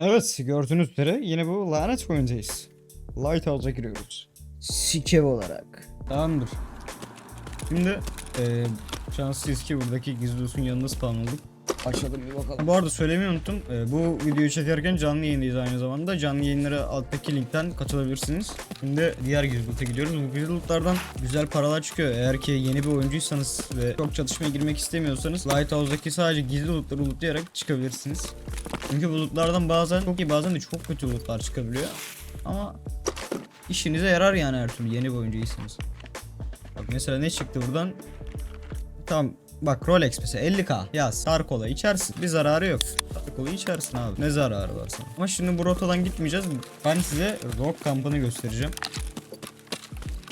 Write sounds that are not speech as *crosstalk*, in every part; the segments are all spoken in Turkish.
Evet gördüğünüz üzere yine bu lanet oyundayız. Lighthouse'a giriyoruz. Sikev olarak. Tamamdır. Şimdi eee şanslıyız ki buradaki gizli olsun yanında spawnladık. Açalım bir bakalım. Bu arada söylemeyi unuttum. Eee, bu videoyu çekerken canlı yayındayız aynı zamanda. Canlı yayınlara alttaki linkten katılabilirsiniz. Şimdi diğer gizli loot'a gidiyoruz. Bu gizli loot'lardan güzel paralar çıkıyor. Eğer ki yeni bir oyuncuysanız ve çok çatışmaya girmek istemiyorsanız Lighthouse'daki sadece gizli loot'ları lootlayarak çıkabilirsiniz. Çünkü bu lootlardan bazen çok iyi bazen de çok kötü lootlar çıkabiliyor. Ama işinize yarar yani her türlü yeni bir oyuncuysanız. Bak mesela ne çıktı buradan? Tamam bak Rolex mesela 50k yaz. Star Cola içersin. Bir zararı yok. Star Cola içersin abi. Ne zararı var sana? Ama şimdi bu rotadan gitmeyeceğiz. Ben size Rock kampını göstereceğim.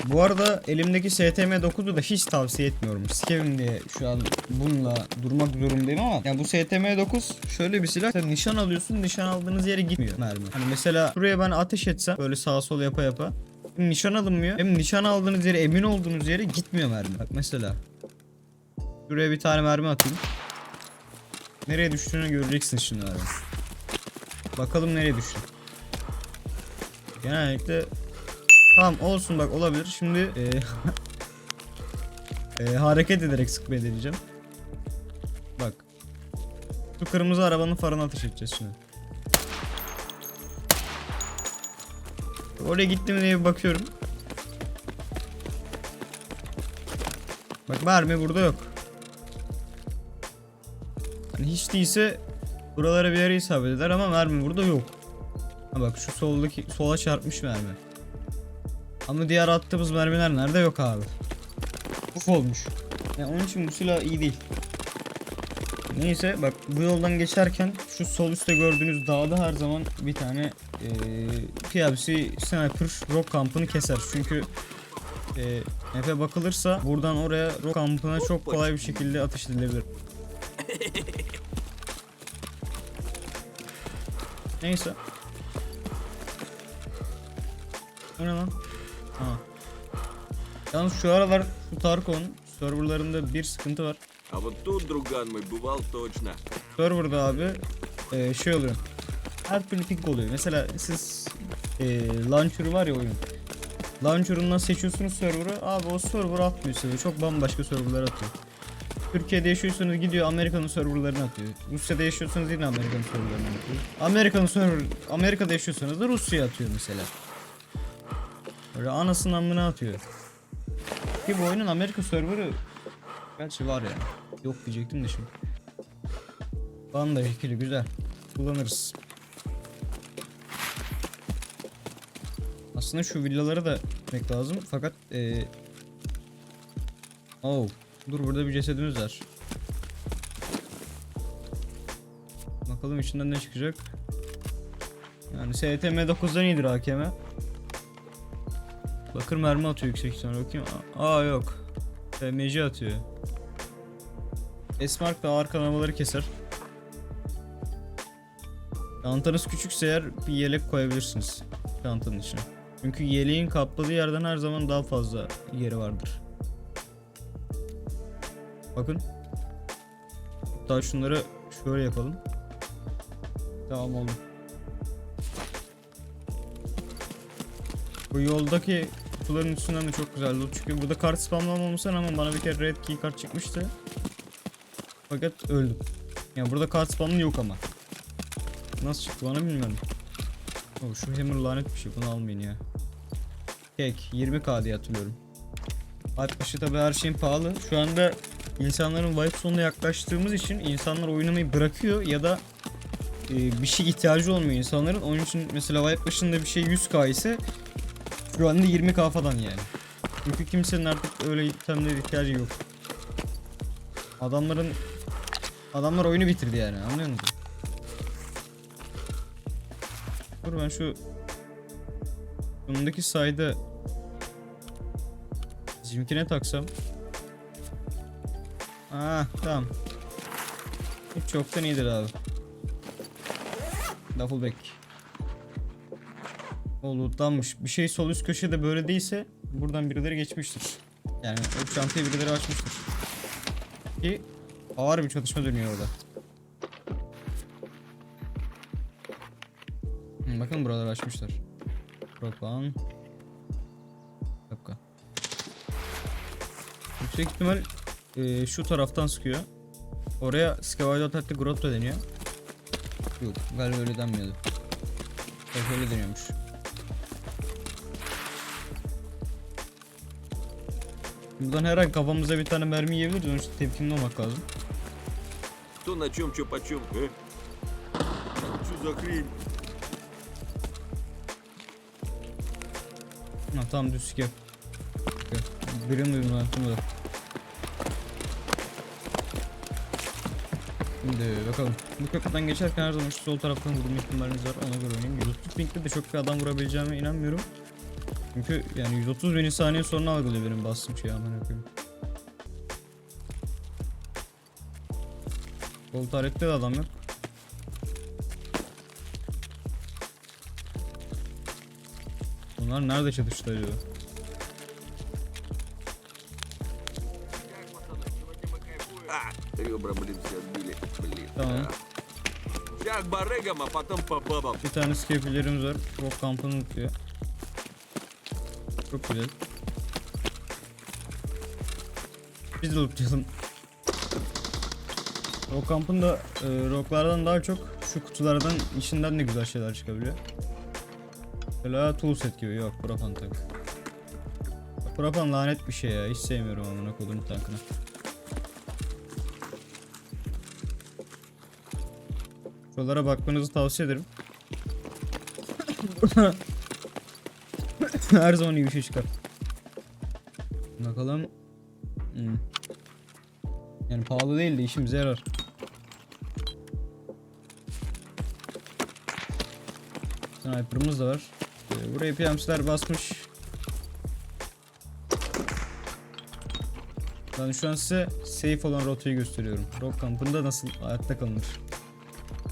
Bu arada elimdeki STM 9'u da hiç tavsiye etmiyorum. Skevim diye şu an bununla durmak zorundayım ama yani bu STM 9 şöyle bir silah. Sen nişan alıyorsun. Nişan aldığınız yere gitmiyor mermi. Hani mesela şuraya ben ateş etsem böyle sağa sola yapa yapa nişan alınmıyor hem nişan aldığınız yere emin olduğunuz yere gitmiyor mermi. Bak mesela Şuraya bir tane mermi atayım. Nereye düştüğünü göreceksin şimdi abi. Bakalım nereye düştü. Genellikle Tamam olsun bak olabilir. Şimdi e, *laughs* e, hareket ederek sıkmaya deneyeceğim. Bak. Şu kırmızı arabanın farına ateş edeceğiz şimdi. Oraya gittim diye bir bakıyorum. Bak mermi burada yok. Hani hiç değilse buralara bir yere isabet eder ama mermi burada yok. Ha bak şu soldaki sola çarpmış mermi. Ama diğer attığımız mermiler nerede yok abi. Uf olmuş. Yani onun için bu silah iyi değil. Neyse bak bu yoldan geçerken şu sol üstte gördüğünüz dağda her zaman bir tane eee PLC sniper rock kampını keser. Çünkü eee map'e bakılırsa buradan oraya rock kampına çok kolay bir şekilde atış edilebilir. Neyse. O ne lan? Ha. Yalnız şu aralar şu Tarkon serverlarında bir sıkıntı var. А вот тут, друган мой, бывал точно. Serverda abi e, şey oluyor. Her türlü ping oluyor. Mesela siz e, launcher var ya oyun. Launcher'ından seçiyorsunuz server'ı. Abi o server atmıyor size. Çok bambaşka serverlar atıyor. Türkiye'de yaşıyorsanız gidiyor Amerika'nın serverlarını atıyor. Rusya'da yaşıyorsanız yine Amerika'nın serverlarını atıyor. Amerika'nın server Amerika'da yaşıyorsanız da Rusya'ya atıyor mesela. Böyle anasının amına atıyor. Ki bu oyunun Amerika serverı gerçi var ya. Yok diyecektim de şimdi. Bana da ikili güzel. Kullanırız. Aslında şu villaları da gitmek lazım fakat eee Oh. Dur burada bir cesedimiz var. Bakalım içinden ne çıkacak. Yani STM 9'dan iyidir AKM. Bakır mermi atıyor yüksek ihtimalle bakayım. Aa yok. FMC atıyor. Esmark da ağır kanamaları keser. Çantanız küçükse eğer bir yelek koyabilirsiniz çantanın içine. Çünkü yeleğin kapladığı yerden her zaman daha fazla yeri vardır. Bakın. Hatta şunları şöyle yapalım. Tamam oldu. Bu yoldaki kutuların üstünden de çok güzel loot çıkıyor. Burada kart spamlamamışlar ama bana bir kere red key kart çıkmıştı. Fakat öldüm. Yani burada kart spamlı yok ama. Nasıl çıktı bana bilmiyorum. Oh, şu hammer lanet bir şey bunu almayın ya. Kek 20k diye hatırlıyorum. Alp başı tabi her şeyin pahalı. Şu anda insanların wipe sonuna yaklaştığımız için insanlar oynamayı bırakıyor ya da e, bir şey ihtiyacı olmuyor insanların. Onun için mesela wipe başında bir şey 100k ise şu anda 20k falan yani. Çünkü kimsenin artık öyle itemlere ihtiyacı yok. Adamların adamlar oyunu bitirdi yani anlıyor musun? Dur ben şu Bundaki sayda Bizimkine taksam Ah tamam. Hiç çoktan iyidir abi. Duffleback O lootlanmış. Bir şey sol üst köşede böyle değilse Buradan birileri geçmiştir. Yani o çantayı birileri açmıştır. Ki Ağır bir çatışma dönüyor orada. Hı, Bakın buraları açmışlar. Propan. Dakika. Yüksek ihtimal e, şu taraftan sıkıyor. Oraya Scavide ataklı grotto deniyor. Yok galiba öyle denmiyordu. Evet öyle deniyormuş. Buradan her an kafamıza bir tane mermi yiyebiliriz. Onun için temkinli olmak lazım. Кто на чем, что почем, э? Что за хрень? Ha tamam düz skev. Birini duydum lan burada. Şimdi bakalım. Bu köprüden geçerken her zaman şu sol taraftan vurma ihtimalimiz var. Ona göre oynayayım. 130 pinkte de çok bir adam vurabileceğime inanmıyorum. Çünkü yani 130 milisaniye sonra algılıyor benim bastığım şey aman yapayım. Sol tarihte de adam yok. Bunlar nerede çatıştı acaba? ребра, блин, все отбили. Блин. Tamam. да. Сейчас к барыгам, а потом по бабам. Bir tane skeplerimiz var. Rock kampını unutuyor. Çok güzel. Biz de lootlayalım. Rock kampın da e, rocklardan daha çok şu kutulardan içinden de güzel şeyler çıkabiliyor. Mesela tool set gibi yok Propan tank. Propan lanet bir şey ya hiç sevmiyorum amına kodum tankını. Şuralara bakmanızı tavsiye ederim. *coughs* Her zaman iyi bir şey çıkar. Bakalım. Hmm. Yani pahalı değil de işimize yarar. Sniper'ımız da var. Ee, buraya PMC'ler basmış. Ben şu an size safe olan rotayı gösteriyorum. Rock kampında nasıl hayatta kalınır.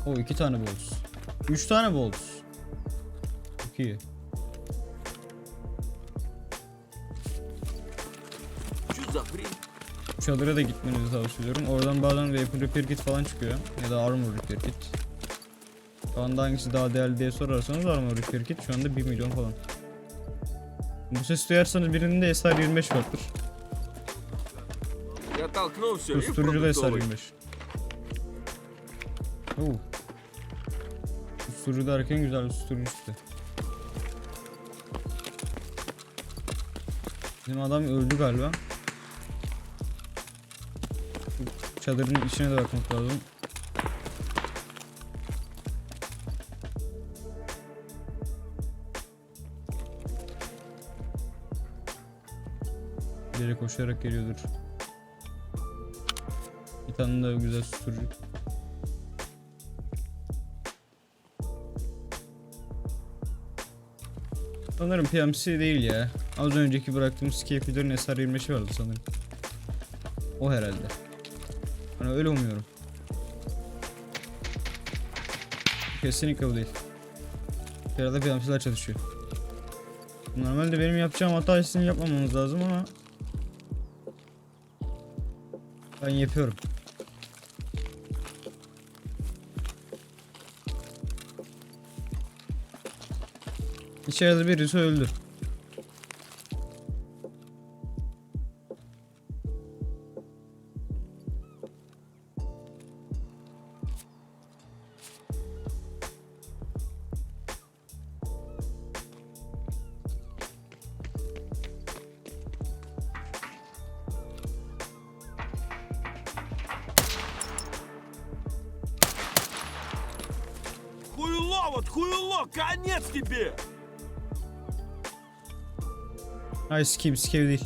O iki tane bolts. Üç tane bolts. Çok iyi. Çadıra da gitmenizi tavsiye ediyorum. Oradan bazen Weapon Repair Kit falan çıkıyor. Ya da Armor Repair Kit. Şu anda hangisi daha değerli diye sorarsanız Armor Repair Kit şu anda 1 milyon falan. Bu ses duyarsanız birinde SR25 vardır. Kusturucu da SR25. Oo. Susturucu derken güzel çıktı. Bizim adam öldü galiba. Çadırın içine de bakmak lazım. Biri koşarak geliyordur. Bir tane daha güzel susturucu. Sanırım PMC değil ya. Az önceki bıraktığımız Scape'lerin SR25'i vardı sanırım. O herhalde. Hani öyle umuyorum. Kesinlikle bu değil. Herhalde PMC'ler çalışıyor. Normalde benim yapacağım hata sizin yapmamamız lazım ama ben yapıyorum. İçeride birisi öldü. Хуйло, вот хуйло, конец тебе! Ay sikeyim sikeyim değil.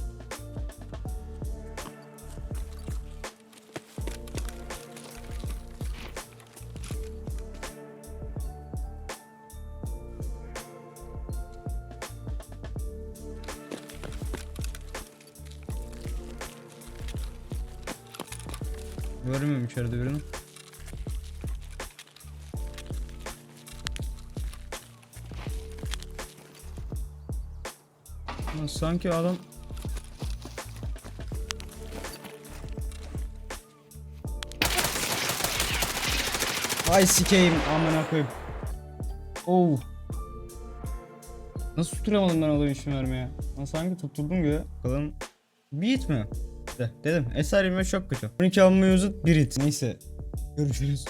Görmüyorum içeride birini. Sanki adam Ay sikeyim amına koyayım. Oh. Nasıl tutturamadım ben olayı işin vermeye? Lan sanki tutturdum gibi. Bakalım. Bir hit mi? De, dedim. Eser 25 çok kötü. 12 almayı uzat bir hit. Neyse. Görüşürüz.